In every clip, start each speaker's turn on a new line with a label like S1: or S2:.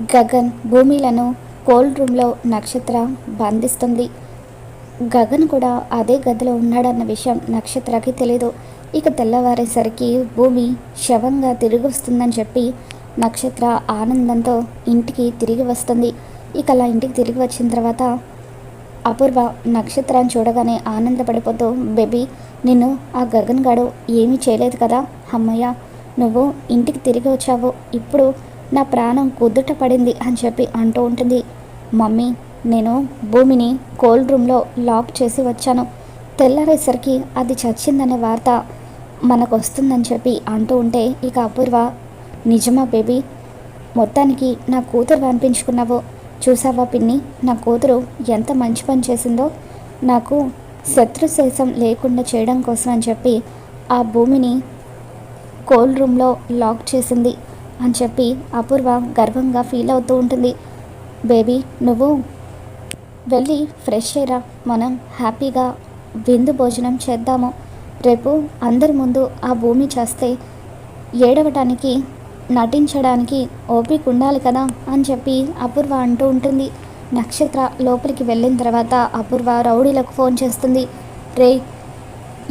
S1: Gagan భూమిలను cold రూమ్లో నక్షత్ర బంధిస్తుంది. గగన్ కూడా అదే గదిలో ఉన్నాడన్న విషయం నక్షత్రకి తెలీదు. ఇక తెల్లవారేసరికి భూమి శవంగా తిరిగి వస్తుందని చెప్పి నక్షత్ర ఆనందంతో ఇంటికి తిరిగి వస్తుంది. ఇక అలా ఇంటికి తిరిగి వచ్చిన తర్వాత అపూర్వ నక్షత్రాన్ని చూడగానే ఆనందపడిపోతూ బేబీ నిన్ను ఆ గగన్ గాడు ఏమీ చేయలేదు కదా? అమ్మయ్య నువ్వు ఇంటికి తిరిగి వచ్చావు. ఇప్పుడు నా ప్రాణం కుదుట పడింది అని చెప్పి అంటూ ఉంటుంది. మమ్మీ నేను భూమిని కోల్డ్ రూమ్లో లాక్ చేసి వచ్చాను. తెల్లారేసరికి అది చచ్చిందనే వార్త మనకు వస్తుందని చెప్పి అంటూ ఉంటే ఇక అపూర్వ నిజమా బేబీ? మొత్తానికి నా కూతురు అనిపించుకున్నావు చూసావా పిన్ని? నా కూతురు ఎంత మంచి పని చేసిందో. నాకు శత్రుశేషం లేకుండా చేయడం కోసం అని చెప్పి ఆ భూమిని కోల్డ్ రూమ్లో లాక్ చేసింది. అని చెప్పి అపూర్వ గర్వంగా ఫీల్ అవుతూ ఉంటుంది. బేబీ నువ్వు వెళ్ళి ఫ్రెష్ అయ్యరా. మనం హ్యాపీగా విందు భోజనం చేద్దాము. రేపు అందరి ముందు ఆ భూమి చేస్తే ఏడవటానికి నటించడానికి ఓపిక ఉండాలి కదా అని చెప్పి అపూర్వ అంటూ ఉంటుంది. నక్షత్ర లోపలికి వెళ్ళిన తర్వాత అపూర్వ రౌడీలకు ఫోన్ చేస్తుంది. రే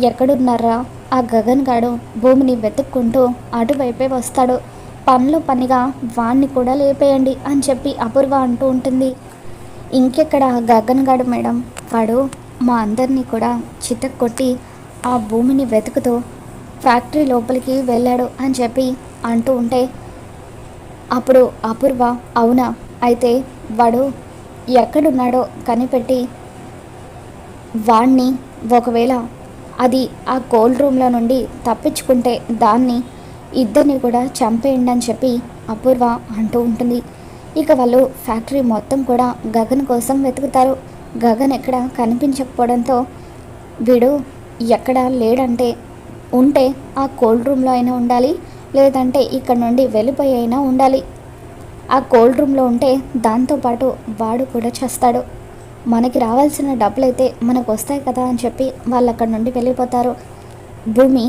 S1: ఎక్కడున్నారా? ఆ గగన్ గాడు భూమిని వెతుక్కుంటూ అటువైపే వస్తాడు. పనిలో పనిగా వాణ్ణి కూడా లేపేయండి అని చెప్పి అపూర్వ అంటూ ఉంటుంది. ఇంకెక్కడ ఆ గగన్ మేడం? వాడు మా అందరినీ కూడా చితక్ కొట్టి ఆ భూమిని వెతుకుతూ ఫ్యాక్టరీ లోపలికి వెళ్ళాడు అని చెప్పి అంటూ ఉంటే అప్పుడు అపూర్వ అవునా? అయితే వాడు ఎక్కడున్నాడో కనిపెట్టి వాణ్ణి ఒకవేళ అది ఆ కోల్డ్ రూమ్లో నుండి తప్పించుకుంటే దాన్ని ఇద్దరిని కూడా చంపేయండి అని చెప్పి అపూర్వ అంటూ ఉంటుంది. ఇక వాళ్ళు ఫ్యాక్టరీ మొత్తం కూడా గగన్ కోసం వెతుకుతారు. గగన్ ఎక్కడ కనిపించకపోవడంతో వీడు ఎక్కడ లేడంటే ఉంటే ఆ కోల్డ్ రూమ్లో అయినా ఉండాలి లేదంటే ఇక్కడ నుండి వెళ్ళిపోయి అయినా ఉండాలి. ఆ కోల్డ్ రూమ్లో ఉంటే దాంతోపాటు వాడు కూడా చేస్తాడు. మనకి రావాల్సిన డబ్బులైతే మనకు వస్తాయి కదా అని చెప్పి వాళ్ళు అక్కడ నుండి వెళ్ళిపోతారు. భూమి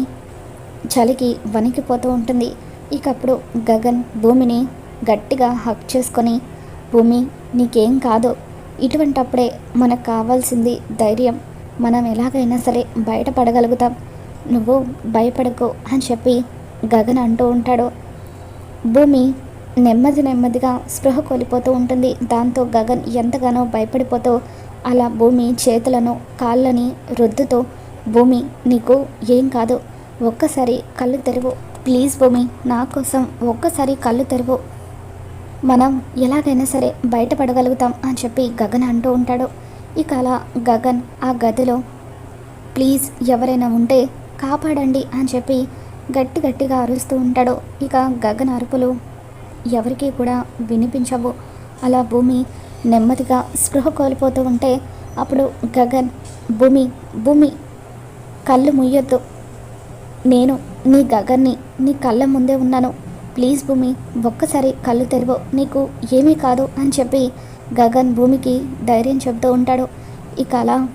S1: చలికి వణికిపోతూ ఉంటుంది. ఇక అప్పుడు గగన్ భూమిని గట్టిగా హక్ చేసుకొని భూమి నీకేం కాదు. ఇటువంటప్పుడే మనకు కావాల్సింది ధైర్యం. మనం ఎలాగైనా సరే బయటపడగలుగుతాం. నువ్వు భయపడకు అని చెప్పి గగన్ అంటూ ఉంటాడు. భూమి నెమ్మది నెమ్మదిగా స్పృహ కోల్పోతూ ఉంటుంది. దాంతో గగన్ ఎంతగానో భయపడిపోతూ అలా భూమి చేతులను కాళ్ళని రుద్దుతో భూమి నీకు ఏం కాదు. ఒక్కసారి కళ్ళు తెరువు. ప్లీజ్ భూమి నా కోసం ఒక్కసారి కళ్ళు తెరువు. మనం ఎలాగైనా సరే బయటపడగలుగుతాం అని చెప్పి గగన్ అంటూ ఉంటాడు. ఇక అలా గగన్ ఆ గదిలో ప్లీజ్ ఎవరైనా ఉంటే కాపాడండి అని చెప్పి గట్టి గట్టిగా అరుస్తూ ఉంటాడు. ఇక గగన్ అరుపులు ఎవరికీ కూడా వినిపించవు. అలా భూమి నెమ్మదిగా స్పృహ కోల్పోతూ ఉంటే అప్పుడు గగన్ భూమి భూమి కళ్ళు ముయ్యొద్దు. నేను నీ గగన్ని నీ కళ్ళ ముందే ఉన్నాను. ప్లీజ్ భూమి ఒక్కసారి కళ్ళు తెరువు. నీకు ఏమీ కాదు అని చెప్పి గగన్ భూమికి ధైర్యం చెబుతూ ఉంటాడు. ఇక అలా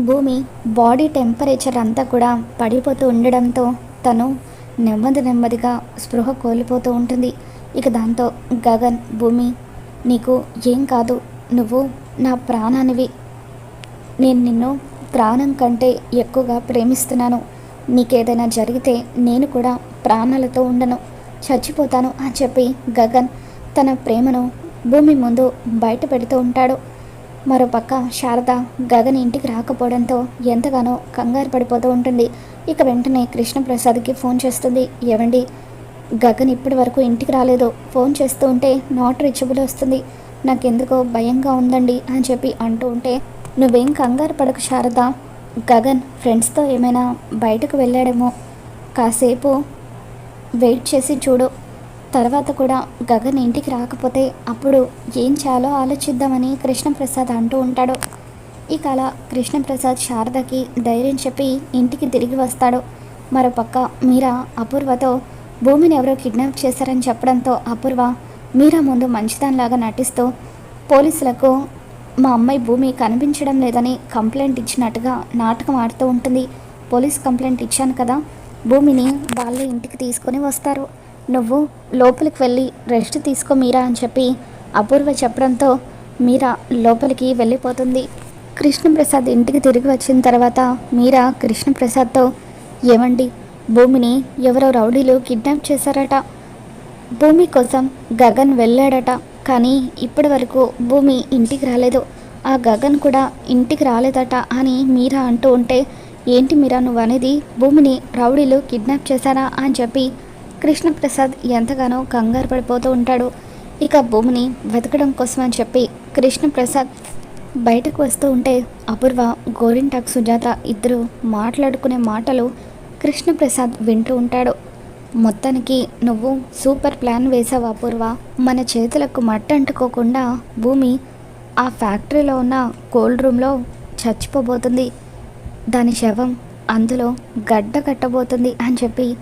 S1: భూమి బాడీ టెంపరేచర్ అంతా కూడా పడిపోతూ ఉండడంతో తను నెమ్మది నెమ్మదిగా స్పృహ కోల్పోతూ ఉంటుంది. ఇక దాంతో గగన్ భూమి నీకు ఏం కాదు. నువ్వు నా ప్రాణానివి. నేను నిన్ను ప్రాణం కంటే ఎక్కువగా ప్రేమిస్తున్నాను. నీకేదైనా జరిగితే నేను కూడా ప్రాణాలతో ఉండను. చచ్చిపోతాను అని చెప్పి గగన్ తన ప్రేమను భూమి ముందు బయట పెడుతూ ఉంటాడు. మరోపక్క శారద గగన్ ఇంటికి రాకపోవడంతో ఎంతగానో కంగారు పడిపోతూ ఉంటుంది. ఇక వెంటనే కృష్ణప్రసాద్కి ఫోన్ చేస్తుంది. ఏవండి గగన్ ఇప్పటి వరకు ఇంటికి రాలేదు. ఫోన్ చేస్తూ ఉంటే నాట్ రీచబుల్ వస్తుంది. నాకెందుకో భయంగా ఉందండి అని చెప్పి అంటూ ఉంటే నువ్వేం కంగారు పడకు శారద. గగన్ ఫ్రెండ్స్తో ఏమైనా బయటకు వెళ్ళాడేమో. కాసేపు వెయిట్ చేసి చూడు. తర్వాత కూడా గగన్ ఇంటికి రాకపోతే అప్పుడు ఏం చేయాలో ఆలోచిద్దామని కృష్ణప్రసాద్ అంటూ ఉంటాడు. ఇక అలా కృష్ణప్రసాద్ శారదకి ధైర్యం చెప్పి ఇంటికి తిరిగి వస్తాడు. మరోపక్క మీరా అపూర్వతో భూమిని ఎవరో కిడ్నాప్ చేశారని చెప్పడంతో అపూర్వ మీరా ముందు మంచిదానిలాగా నటిస్తూ పోలీసులకు మా అమ్మాయి భూమి కనిపించడం లేదని కంప్లైంట్ ఇచ్చినట్టుగా నాటకం ఆడుతూ ఉంటుంది. పోలీస్ కంప్లైంట్ ఇచ్చాను కదా భూమిని వాళ్ళే ఇంటికి తీసుకొని వస్తారు. నువ్వు లోపలికి వెళ్ళి రెస్ట్ తీసుకో మీరా అని చెప్పి అపూర్వ చెప్పడంతో మీరా లోపలికి వెళ్ళిపోతుంది. కృష్ణప్రసాద్ ఇంటికి తిరిగి వచ్చిన తర్వాత మీరా కృష్ణప్రసాద్తో ఏమండి భూమిని ఎవరో రౌడీలు కిడ్నాప్ చేశారట. భూమి కోసం గగన్ వెళ్ళాడట. కానీ ఇప్పటి వరకు భూమి ఇంటికి రాలేదు. ఆ గగన్ కూడా ఇంటికి రాలేదట అని మీరా అంటూ ఉంటే ఏంటి మీరా నువ్వు అనేది భూమిని రౌడీలు కిడ్నాప్ చేశారా? అని చెప్పి కృష్ణప్రసాద్ ఎంతగానో కంగారు పడిపోతూ ఉంటాడు. ఇక భూమిని వెతకడం కోసం అని చెప్పి కృష్ణప్రసాద్ బయటకు వస్తూ ఉంటే అపూర్వ గోరింటాక్ సుజాత ఇద్దరు మాట్లాడుకునే మాటలు కృష్ణప్రసాద్ వింటూ ఉంటాడు. మొత్తానికి నువ్వు సూపర్ ప్లాన్ వేసావు అపూర్వ మన చేతులకు మట్టి అంటుకోకుండా భూమి ఆ ఫ్యాక్టరీలో ఉన్న కోల్డ్ రూమ్లో చచ్చిపోబోతుంది. దాని శవం అందులో గడ్డ కట్టబోతుంది అని చెప్పి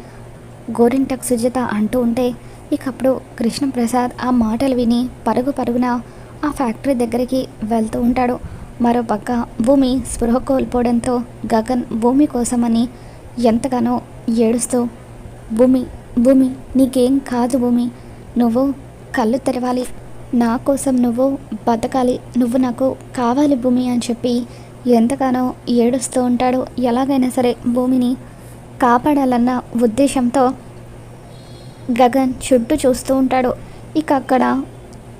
S1: గోరింటక్ సుజిత అంటూ ఉంటే ఇక అప్పుడు కృష్ణప్రసాద్ ఆ మాటలు విని పరుగు పరుగున ఆ ఫ్యాక్టరీ దగ్గరికి వెళ్తూ ఉంటాడు. మరోపక్క భూమి స్పృహ కోల్పోవడంతో గగన్ భూమి కోసమని ఎంతగానో ఏడుస్తూ భూమి భూమి నీకేం కాదు భూమి. నువ్వు కళ్ళు తెరవాలి. నా కోసం నువ్వు బతకాలి. నువ్వు నాకు కావాలి భూమి అని చెప్పి ఎంతగానో ఏడుస్తూ ఉంటాడు. ఎలాగైనా సరే భూమిని కాపాడాలన్న ఉద్దేశంతో గగన్ చుట్టూ చూస్తూ ఉంటాడు. ఇక అక్కడ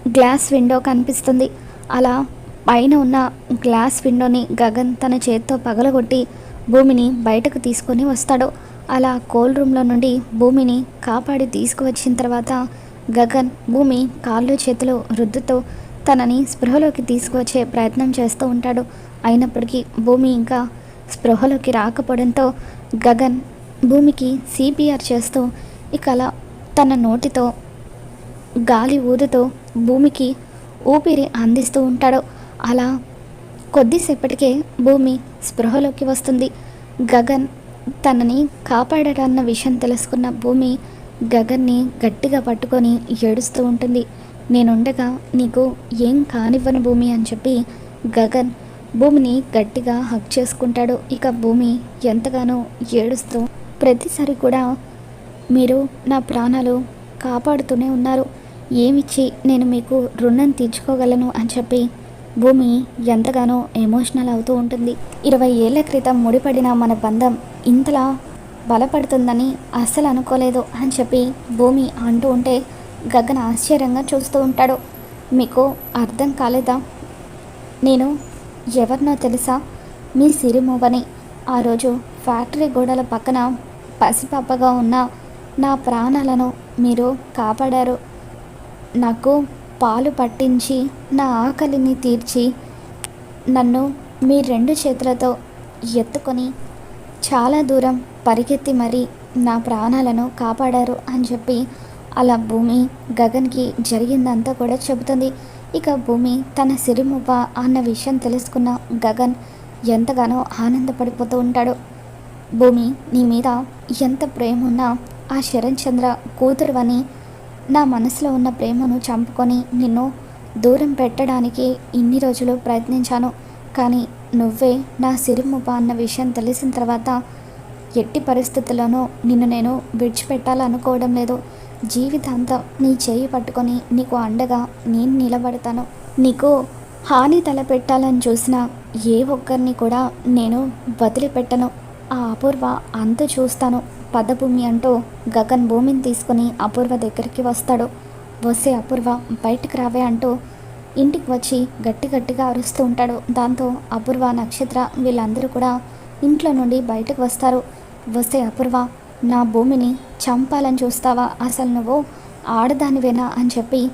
S1: గ్లాస్ విండో కనిపిస్తుంది. అలా పైన ఉన్న గ్లాస్ విండోని గగన్ తన చేత్తో పగలగొట్టి భూమిని బయటకు తీసుకొని వస్తాడు. అలా కోల్ రూమ్లో నుండి భూమిని కాపాడి తీసుకువచ్చిన తర్వాత గగన్ భూమి కాళ్ళు చేతులు రుద్దుతో తనని స్పృహలోకి తీసుకువచ్చే ప్రయత్నం చేస్తూ ఉంటాడు. అయినప్పటికీ భూమి ఇంకా స్పృహలోకి రాకపోవడంతో గగన్ భూమికి సిపిఆర్ చేస్తూ ఇక అలా తన నోటితో గాలి ఊదుతో భూమికి ఊపిరి అందిస్తూ ఉంటాడు. అలా కొద్దిసేపటికే భూమి స్పృహలోకి వస్తుంది. గగన్ తనని కాపాడాడన్న విషయం తెలుసుకున్న భూమి గగన్ని గట్టిగా పట్టుకొని ఏడుస్తూ ఉంటుంది. నేనుండగా నీకు ఏం కానివ్వను భూమి అని చెప్పి గగన్ భూమిని గట్టిగా హక్ చేసుకుంటాడు. ఇక భూమి ఎంతగానో ఏడుస్తూ ప్రతిసారి కూడా మీరు నా ప్రాణాలు కాపాడుతూనే ఉన్నారు. ఏమిచ్చి నేను మీకు రుణం తీర్చుకోగలను అని చెప్పి భూమి ఎంతగానో ఎమోషనల్ అవుతూ ఉంటుంది. ఇరవై ఏళ్ళ క్రితం ముడిపడిన మన బంధం ఇంతలా బలపడుతుందని అస్సలు అనుకోలేదు అని చెప్పి భూమి అంటూ ఉంటే గగన్ ఆశ్చర్యంగా చూస్తూ ఉంటాడు. మీకు అర్థం కాలేదా? నేను ఎవరినో తెలుసా? మీ సిరిమూవని. ఆ రోజు ఫ్యాక్టరీ గోడల పక్కన పసిపాపగా ఉన్న నా ప్రాణాలను మీరు కాపాడారు. నాకు పాలు పట్టించి నా ఆకలిని తీర్చి నన్ను మీ రెండు చేతులతో ఎత్తుకొని చాలా దూరం పరిగెత్తి మరీ నా ప్రాణాలను కాపాడారు అని చెప్పి అలా భూమి గగన్కి జరిగిందంతా కూడా చెబుతుంది. ఇక భూమి తన సిరిమువ్వ అన్న విషయం తెలుసుకున్న గగన్ ఎంతగానో ఆనందపడిపోతూ ఉంటాడు. భూమి నీ మీద ఎంత ప్రేమ ఉన్నా ఆ శరణ్ చంద్ర కూతురువని నా మనసులో ఉన్న ప్రేమను చంపుకొని నిన్ను దూరం పెట్టడానికి ఇన్ని రోజులు ప్రయత్నించాను. కానీ నువ్వే నా సిరిముప అన్న విషయం తెలిసిన తర్వాత ఎట్టి పరిస్థితుల్లోనూ నిన్ను నేను విడిచిపెట్టాలనుకోవడం లేదు. జీవితాంతం నీ చేయి పట్టుకొని నీకు అండగా నేను నిలబడతాను. నీకు హాని తలపెట్టాలని చూసిన ఏ ఒక్కరిని కూడా నేను వదిలిపెట్టను. ఆ అపూర్వ అంత చూస్తాను. పదభూమి అంటూ గగన్ భూమిని తీసుకుని అపూర్వ దగ్గరికి వస్తాడు. వస్తే అపూర్వ బయటికి రావే అంటూ ఇంటికి వచ్చి గట్టి గట్టిగా అరుస్తూ ఉంటాడు. దాంతో అపూర్వ నక్షత్ర వీళ్ళందరూ కూడా ఇంట్లో నుండి బయటకు వస్తారు. వస్తే అపూర్వ నా భూమిని చంపాలని చూస్తావా? అసలు నువ్వు ఆడదానివేనా? అని చెప్పి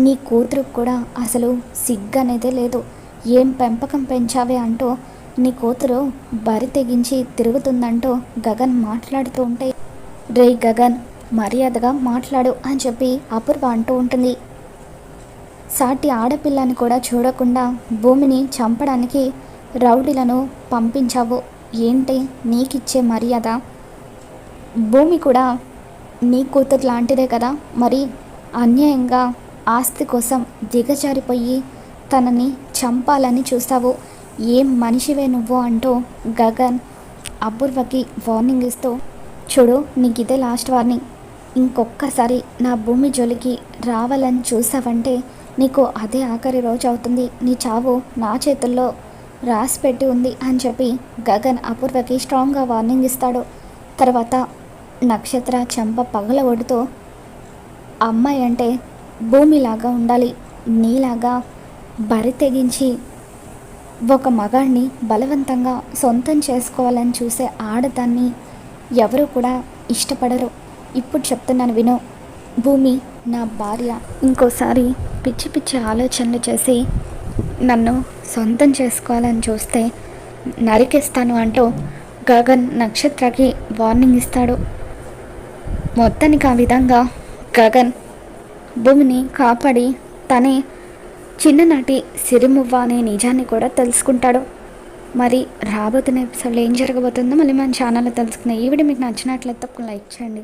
S1: నీ కూతురుకు కూడా అసలు సిగ్గనేదే లేదు. ఏం పెంపకం పెంచావే? అంటూ నీ కూతురు బరి తెగించి తిరుగుతుందంటూ గగన్ మాట్లాడుతూ ఉంటే రే గగన్ మర్యాదగా మాట్లాడు అని చెప్పి అపూర్వ అంటూ ఉంటుంది. సాటి ఆడపిల్లని కూడా చూడకుండా భూమిని చంపడానికి రౌడీలను పంపించావు. ఏంటి నీకిచ్చే మర్యాద? భూమి కూడా నీ కూతురు లాంటిదే కదా. మరి అన్యాయంగా ఆస్తి కోసం దిగజారిపోయి తనని చంపాలని చూస్తావు. ఏం మనిషివే నువ్వు అంటూ గగన్ అపూర్వకి వార్నింగ్ ఇస్తూ చూడు నీకు ఇదే లాస్ట్ వార్నింగ్ ఇంకొక్కసారి నా భూమి జోలికి రావాలని చూసావంటే నీకు అదే ఆఖరి రోజు అవుతుంది. నీ చావు నా చేతుల్లో రాసి పెట్టి ఉంది అని చెప్పి గగన్ అపూర్వకి స్ట్రాంగ్గా వార్నింగ్ ఇస్తాడు. తర్వాత నక్షత్ర చెంప పగల ఒడుతూ అమ్మాయి అంటే భూమిలాగా ఉండాలి. నీలాగా బరి తెగించి ఒక మగాడిని బలవంతంగా సొంతం చేసుకోవాలని చూసే ఆడదాన్ని ఎవరు కూడా ఇష్టపడరు. ఇప్పుడు చెప్తున్నాను విను. భూమి నా భార్య ఇంకోసారి పిచ్చి పిచ్చి ఆలోచనలు చేసి నన్ను సొంతం చేసుకోవాలని చూస్తే నరికేస్తాను అంటూ గగన్ నక్షత్రకి వార్నింగ్ ఇస్తాడు. మొత్తానికి ఆ విధంగా గగన్ భూమిని కాపాడి తనే చిన్ననాటి సిరిమువ్వ అనే నిజాన్ని కూడా తెలుసుకుంటాడు. మరి రాబోతున్న ఎపిసోడ్లో ఏం జరగబోతుందో మళ్ళీ మన ఛానల్లో తెలుసుకున్నాయి ఈ వీడియో మీకు నచ్చినట్లయితే ఒక లైక్ చేయండి.